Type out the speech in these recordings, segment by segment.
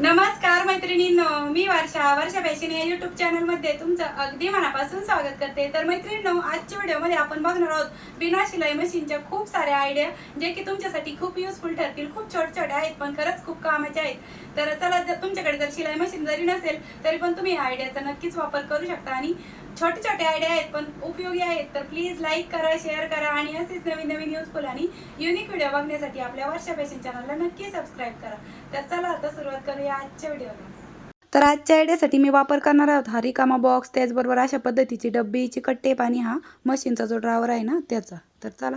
नमस्कार मैत्रिणींनो मी वर्षा वर्षा फॅशन या युट्यूब चॅनलमध्ये तुमचं अगदी मनापासून स्वागत करते. तर मैत्रिणींनो आजच्या व्हिडिओमध्ये आपण बघणार आहोत बिना शिलाई मशीनच्या खूप साऱ्या आयडिया जे की तुमच्यासाठी खूप युजफुल ठरतील खूप छोट छोटे आहेत पण खरंच खूप कामाचे आहेत. तर चला जर तुमच्याकडे जर शिलाई मशीन जरी नसेल तरी पण तुम्ही आयडियाचा नक्कीच वापर करू शकता आणि छोटे छोटे आयडिया आहेत पण उपयोगी आहेत. तर प्लीज लाईक करा शेअर करा आणि असेच नवीन नवीन युजफुल आणि युनिक व्हिडिओ बघण्यासाठी आपल्या वर्षा फॅशन चॅनलला नक्की सबस्क्राईब करा. तर चला आता सुरुवात करूया आजच्या व्हिडिओला तर आजच्या आयडियासाठी मी वापर करणार आहोत हा रिकामा बॉक्स त्याचबरोबर अशा पद्धतीची डब्बी चिकट टेप आणि हा मशीनचा जो ड्रावर आहे ना त्याचा. तर चला.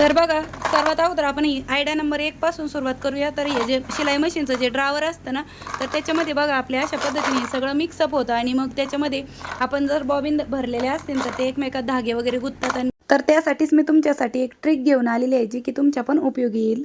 तर बघा सर्वात अगोदर आपण ही आयडिया नंबर एक पासून सुरुवात करूया. तर हे जे शिलाई मशीनचं जे ड्रावर असतं ना तर त्याच्यामध्ये बघा आपल्या अशा पद्धतीने सगळं मिक्सअप होतं आणि मग त्याच्यामध्ये आपण जर बॉबिन भरलेले असतील तर ते एकमेकात धागे वगैरे गुंततात आणि तर त्यासाठीच मी तुमच्यासाठी एक ट्रिक घेऊन आलेली आहे जी की तुमच्या पण उपयोगी येईल.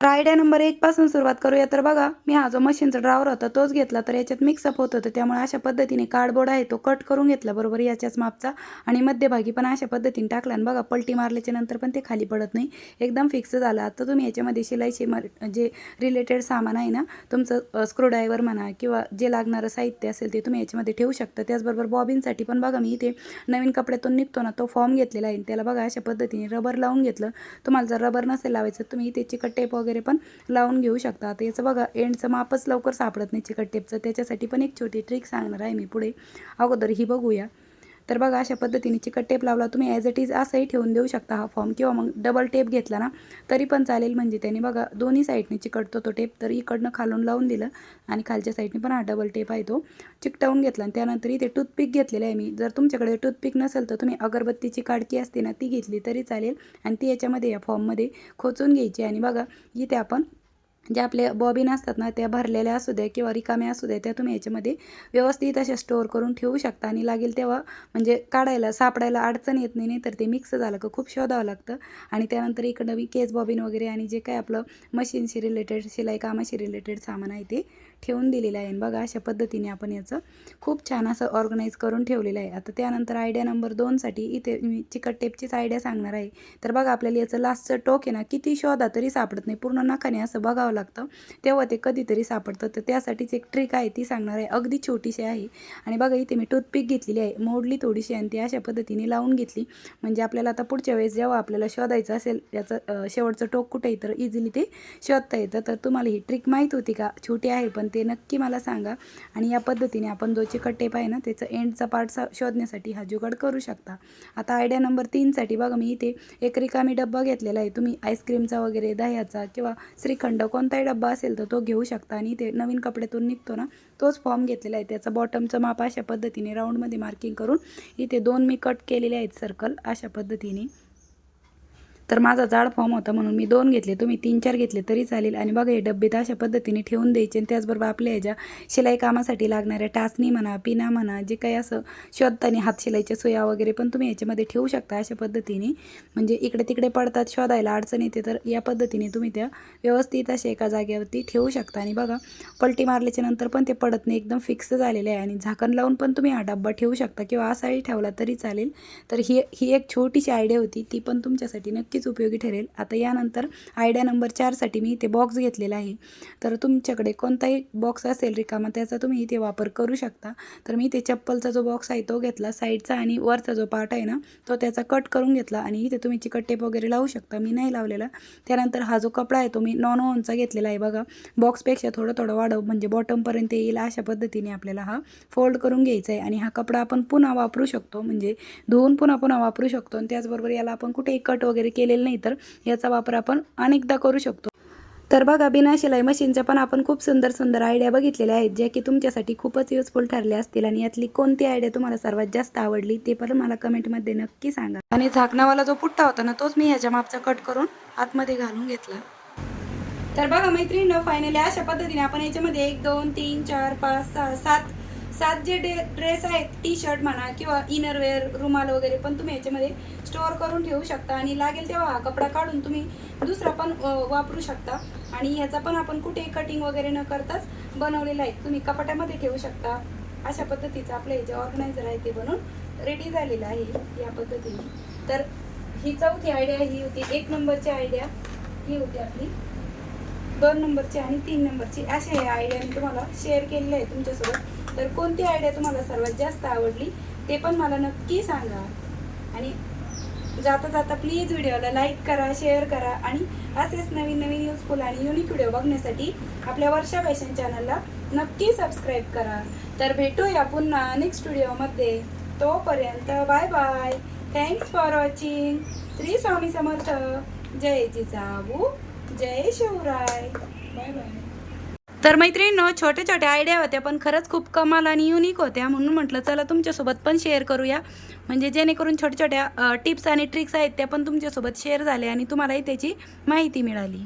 आयडिया नंबर एक पासून सुरुवात करूया. तर बघा मी हा जो मशीनचा ड्रावर होता तोच घेतला. तर याच्यात मिक्सअप होत होतं. त्यामुळे अशा पद्धतीने कार्डबोर्ड आहे तो कट करून घेतला बरोबर? याच्याच मापचा. आणि मध्यभागी पण अशा पद्धतीने टाकला. आणि बघा पलटी मारल्याच्या नंतर पण ते खाली पडत नाही. एकदम फिक्स झालं. आता तुम्ही याच्यामध्ये शिलाईचे मर जे रिलेटेड सामान आहे ना तुमचं स्क्रूड्रायव्हर म्हणा किंवा जे लागणारं साहित्य असेल ते तुम्ही याच्यामध्ये ठेवू शकता. त्याचबरोबर बॉबिनसाठी पण बघा मी इथे नवीन कपड्यातून निघतो ना तो फॉर्म घेतलेला आहे. त्याला बघा अशा पद्धतीने रबर लावून घेतलं. तुम्हाला जर रबर नसेल लावायचं तुम्ही इथे चिकट टेप वगैरे पण लावून घेऊ शकता. आता याचं बघा एंडचं मापच लवकर सापडत नाही चिकट टेपचं. त्याच्यासाठी पण एक छोटी ट्रिक सांगणार आहे मी पुढे. अगोदर ही बघूया. तर बघा अशा पद्धतीने चिकट टेप लावला तुम्ही. ॲज इट इज असंही ठेवून देऊ शकता हा फॉर्म किंवा मग डबल टेप घेतला ना तरी पण चालेल. म्हणजे त्याने बघा दोन्ही साईडने चिकटतो तो टेप तर इकडनं खालून लावून दिलं आणि खालच्या साईडने पण हा डबल टेप आहे तो चिकटवून घेतला. आणि त्यानंतर इथे टूथपिक घेतलेलं आहे मी. जर तुमच्याकडे टूथपिक नसेल तर तुम्ही अगरबत्तीची काडकी असते ना ती घेतली तरी चालेल. आणि ती याच्यामध्ये या फॉर्ममध्ये खोचून घ्यायची. आणि बघा इथे आपण ज्या आपल्या बॉबिन असतात ना त्या भरलेल्या असू द्या किंवा रिकाम्या असू द्या त्या तुम्ही याच्यामध्ये व्यवस्थित अशा स्टोअर करून ठेवू शकता. आणि लागेल तेव्हा म्हणजे काढायला सापडायला अडचण येत नाही तर ते मिक्स झालं का खूप शोधावं लागतं. आणि त्यानंतर इकडं मी केस बॉबिन वगैरे आणि जे काय आपलं मशीनशी रिलेटेड शिलाई कामाशी रिलेटेड सामान आहे ते ठेवून दिलेलं आहे. आणि बघा अशा पद्धतीने आपण याचं खूप छान असं ऑर्गनाईज करून ठेवलेलं आहे. आता त्यानंतर आयडिया नंबर दोनसाठी इथे मी चिकट टेपचीच आयडिया सांगणार आहे. तर बघा आपल्याला याचं लास्टचं टोक आहे ना किती शोधा तरी सापडत नाही. पूर्ण नखाने असं बघावं लागतं. तेव्हा ते कधीतरी सापडतं. तर त्यासाठीच एक ट्रिक आहे ती सांगणार आहे. अगदी छोटीशी आहे. आणि बघा इथे मी टूथपिक घेतलेली आहे. मोडली थोडीशी आणि ती अशा पद्धतीने लावून घेतली. म्हणजे आपल्याला आता पुढच्या वेळेस जेव्हा आपल्याला शोधायचं असेल याचं शेवटचं टोक कुठे आहे तर इझिली ते शोधता येतं. तर तुम्हाला ही ट्रिक माहीत होती का? छोटी आहे पण ते नक्की मला सांगा. आणि या पद्धतीने आपण जो चिकट टेप आहे ना त्याचं एंडचा पार्ट सा शोधण्यासाठी हा जुगाड करू शकता. आता आयडिया नंबर तीनसाठी बघा मी इथे एक रिकामी डब्बा घेतलेला आहे. तुम्ही आईस्क्रीमचा वगैरे दह्याचा किंवा श्रीखंड कोणताही डब्बा असेल तर तो घेऊ शकता. आणि इथे नवीन कपड्यातून निघतो ना तोच फॉर्म घेतलेला आहे. त्याचा बॉटमचं माप अशा पद्धतीने राऊंडमध्ये मार्किंग करून इथे दोन मी कट केलेले आहेत सर्कल अशा पद्धतीने. तर माझा जाड फॉर्म होता म्हणून मी दोन घेतले. तुम्ही तीन चार घेतले तरी चालेल. आणि बघा हे डब्बे तर अशा पद्धतीने ठेवून द्यायचे आणि त्याचबरोबर आपल्या ह्याच्या शिलाई कामासाठी लागणाऱ्या टाचणी म्हणा पिना म्हणा जे काही असं शोधताना हात शिलाईच्या सोया वगैरे पण तुम्ही याच्यामध्ये ठेवू शकता अशा पद्धतीने. म्हणजे इकडे तिकडे पडतात शोधायला अडचण येते तर या पद्धतीने तुम्ही त्या व्यवस्थित अशा एका जागेवरती ठेवू शकता. आणि बघा पलटी मारल्याच्या नंतर पण ते पडत नाही एकदम फिक्स झालेले आहे. आणि झाकण लावून पण तुम्ही हा डब्बा ठेवू शकता किंवा असाही ठेवला तरी चालेल. तर ही ही एक छोटीशी आयडिया होती ती पण तुमच्यासाठी नक्की नक्कीच उपयोगी ठरेल. आता यानंतर आयडिया नंबर चारसाठी मी इथे बॉक्स घेतलेला आहे. तर तुमच्याकडे कोणताही बॉक्स असेल रिकामा त्याचा तुम्ही इथे वापर करू शकता. तर मी इथे चप्पलचा जो बॉक्स आहे तो घेतला साईडचा आणि वरचा जो पार्ट आहे ना तो त्याचा कट करून घेतला आणि इथे तुम्ही चिकट टेप वगैरे लावू शकता. मी नाही लावलेला. त्यानंतर हा जो कपडा आहे तो मी नॉन ओनचा घेतलेला आहे बघा. बॉक्सपेक्षा थोडं थोडं वाढव म्हणजे बॉटमपर्यंत येईल अशा पद्धतीने आपल्याला हा फोल्ड करून घ्यायचा आहे. आणि हा कपडा आपण पुन्हा वापरू शकतो म्हणजे धुवून पुन्हा पुन्हा वापरू शकतो. आणि त्याचबरोबर याला आपण कुठेही कट वगैरे केलेलं नाही तर याचा वापर आपण अनेकदा करू शकतो. तर बघा बिना शिलाई मशीनच्या पण आपण खूप सुंदर सुंदर आयडिया बघितलेल्या आहेत ज्या की तुमच्यासाठी खूपच युजफुल ठरल्या असतील. आणि यातली कोणती आयडिया तुम्हाला सर्वात जास्त आवडली ते पण मला कमेंटमध्ये नक्की सांगा. आणि झाकणावाला जो पुट्टा होता ना तोच मी ह्याच्या मापचा कट करून आतमध्ये घालून घेतला. तर बघा मैत्रिणी फायनली अशा पद्धतीने आपण याच्यामध्ये एक दोन तीन चार पाच सहा सात सात जे डे ड्रेस आहेत टी शर्ट म्हणा किंवा इनरवेअर रुमाल वगैरे पण तुम्ही याच्यामध्ये स्टोअर करून ठेवू शकता. आणि लागेल तेव्हा हा कपडा काढून तुम्ही दुसरा पण वापरू शकता. आणि ह्याचा पण आपण कुठेही कटिंग वगैरे न करताच बनवलेला आहे. तुम्ही कपाटामध्ये ठेवू शकता. अशा पद्धतीचं आपलं हे जे ऑर्गनायझर आहे ते बनवून रेडी झालेलं आहे या पद्धतीने. तर ही चौथी आयडिया ही होती. एक नंबरची आयडिया ही होती आपली. दोन नंबरची आणि तीन नंबरची. अशा ह्या आयडिया मी तुम्हाला शेअर केलेल्या आहे तुमच्यासोबत. तर कोणती आयडिया तुम्हाला सर्वात जास्त आवडली ते पण मला नक्की सांगा. आणि जाता जाता प्लीज व्हिडिओला लाईक करा शेअर करा आणि असेच नवीन नवीन युजफुल आणि युनिक व्हिडिओ बघण्यासाठी आपल्या वर्षा फॅशन चॅनलला नक्की सबस्क्राईब करा. तर भेटूया पुन्हा नेक्स्ट व्हिडिओमध्ये तोपर्यंत bye bye thanks for watching Shri Swami Samarth. जय जिजाऊ. जय शिवराय. बाय बाय तर मैत्रिणींनो छोट्या छोट्या आयडिया होत्या पण खरंच खूप कमाल आणि युनिक होत्या म्हणून म्हटलं चला तुमच्यासोबत पण शेअर करूया. म्हणजे जेणेकरून छोट्या छोट्या टिप्स आणि ट्रिक्स आहेत त्या पण तुमच्यासोबत शेअर झाल्या आणि तुम्हालाही त्याची माहिती मिळाली.